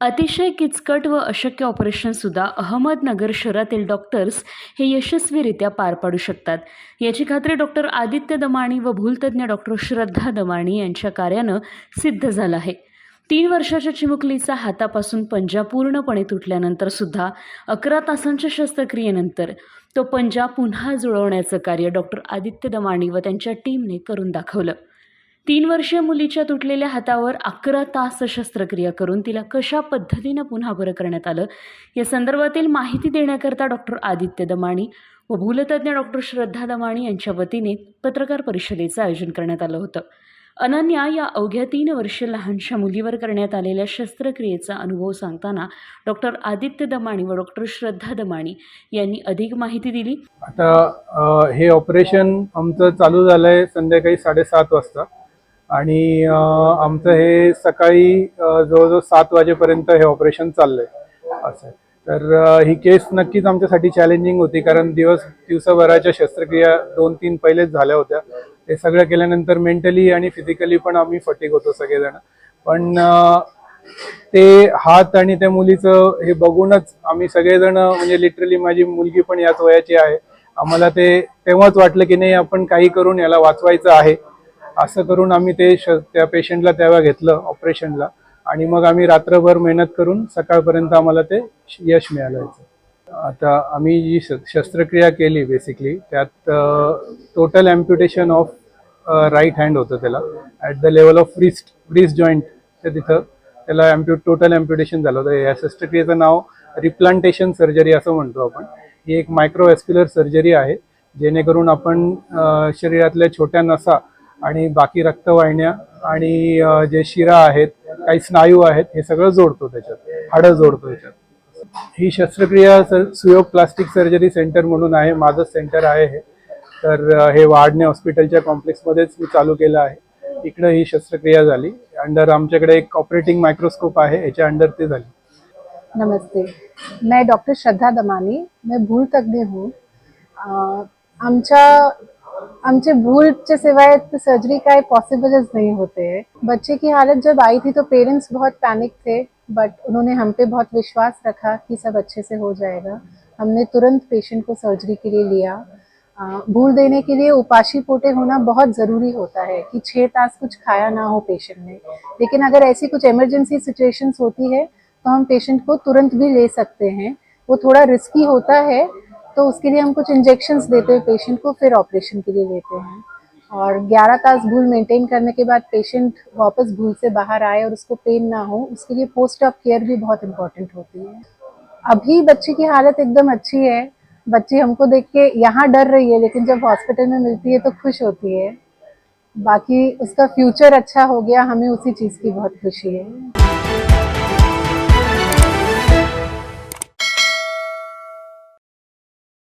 अतिशय किचकट व अशक्य ऑपरेशनसुद्धा अहमदनगर शहरातील डॉक्टर्स हे यशस्वीरित्या पार पाडू शकतात. याची खात्री डॉक्टर आदित्य दमाणी व भूलतज्ञ डॉक्टर श्रद्धा दमाणी यांच्या कार्यानं सिद्ध झालं आहे. तीन वर्षाच्या चिमुकलीचा हातापासून पंजा पूर्णपणे तुटल्यानंतर सुद्धा अकरा तासांच्या शस्त्रक्रियेनंतर तो पंजा पुन्हा जुळवण्याचं कार्य डॉक्टर आदित्य दमाणी व त्यांच्या टीमने करून दाखवलं. तीन वर्षीय मुलीच्या तुटलेल्या हातावर अकरा तास शस्त्रक्रिया करून तिला कशा पद्धतीनं पुन्हा बरं करण्यात आलं या संदर्भातील माहिती देण्याकरता डॉक्टर आदित्य दमाणी व भूलतज्ञ डॉक्टर श्रद्धा दमाणी यांच्या वतीने पत्रकार परिषदेचं आयोजन करण्यात आलं होतं. अनन्या या अवघ्या तीन वर्ष लहानशा मुलीवर करण्यात आलेल्या शस्त्रक्रियेचा अनुभव सांगताना डॉक्टर आदित्य दमाणी व डॉक्टर श्रद्धा दमाणी यांनी अधिक माहिती दिली. आता हे ऑपरेशन आमचं चालू झालं आहे संध्याकाळी साडेसात वाजता. आणि आमचं हे सकाळी जवळजवळ सात वाजेपर्यंत हे ऑपरेशन चाललंय. असं आहे. तर ही केस नक्कीच आमच्यासाठी चॅलेंजिंग होती कारण दिवस दिवसाभराच्या शस्त्रक्रिया दोन तीन पहिलेच झाल्या होत्या. ते सगळं केल्यानंतर मेंटली आणि फिजिकली पण आम्ही फटीक होतो सगळेजण. पण ते हात आणि त्या मुलीचं हे बघूनच आम्ही सगळेजण म्हणजे लिटरली माझी मुलगी पण याच वयाची आहे. आम्हाला ते तेव्हाच वाटलं की नाही आपण काही करून याला वाचवायचं आहे. असं करून आम्ही ते श त्या पेशंटला तेव्हा घेतलं ऑपरेशनला आणि मग आम्ही रात्रभर मेहनत करून सकाळपर्यंत आम्हाला ते यश मिळालं याचं. आता आम्ही जी श शस्त्रक्रिया केली बेसिकली त्यात total amputation of right hand होतं त्याला. At the level of wrist wrist joint ते तिथं त्याला अम्प्यु टोटल अम्प्युटेशन झालं होतं. या शस्त्रक्रियेचं नाव रिप्लांटेशन सर्जरी असं म्हणतो आपण. ही एक मायक्रोवॅस्क्युलर सर्जरी आहे जेणेकरून आपण शरीरातल्या छोट्या नसा आणि बाकी रक्तवाहिन्या आणि जे शिरा आहेत काही स्नायू आहेत हे सगळं जोडतो त्याच्यात. हाडं जोडतो त्याच्यात. ही शस्त्रक्रिया sir Suyog plastic surgery centre म्हणून आहे माझं सेंटर आहे हे. तर हे वाढणे हॉस्पिटलच्या कॉम्प्लेक्समध्येच मी चालू केलं आहे. इकडं ही शस्त्रक्रिया झाली. अंडर आमच्याकडे एक ऑपरेटिंग मायक्रोस्कोप आहे याच्या अंडर ते झाली. नमस्ते. मैं डॉक्टर श्रद्धा दमानी मैं भूल तज्ञ हूँ. आमच्या आमचे सिवाय तो सर्जरी का पॉसिबलच नहीं होते हैं। बच्चे की हालत जब आई थी तो पेरेंट्स बहुत पैनिक थे बट उन्होंने हम पे बहुत विश्वास रखा कि सब अच्छे से हो जाएगा। हमने तुरंत पेशेंट को सर्जरी के लिए लिया। भूल देने के लिए उपाशी पोटे होना बहुत ज़रूरी होता है कि छः तास कुछ खाया ना हो पेशेंट ने। लेकिन अगर ऐसी कुछ इमरजेंसी सिचुएशंस होती है तो हम पेशेंट को तुरंत भी ले सकते हैं। वो थोड़ा रिस्की होता है तो उसके लिए हम कुछ इंजेक्शंस देते हैं पेशेंट को, फिर ऑपरेशन के लिए लेते हैं। और 11 तास भूल मेंटेन करने के बाद पेशेंट वापस भूल से बाहर आए और उसको पेन ना हो, उसके लिए पोस्ट ऑफ़ केयर भी बहुत इंपॉर्टेंट होती है। अभी बच्चे की हालत एकदम अच्छी है। बच्ची हमको देख के यहाँ डर रही है, लेकिन जब हॉस्पिटल में मिलती है तो खुश होती है। बाकी उसका फ्यूचर अच्छा हो गया, हमें उसी चीज़ की बहुत खुशी है।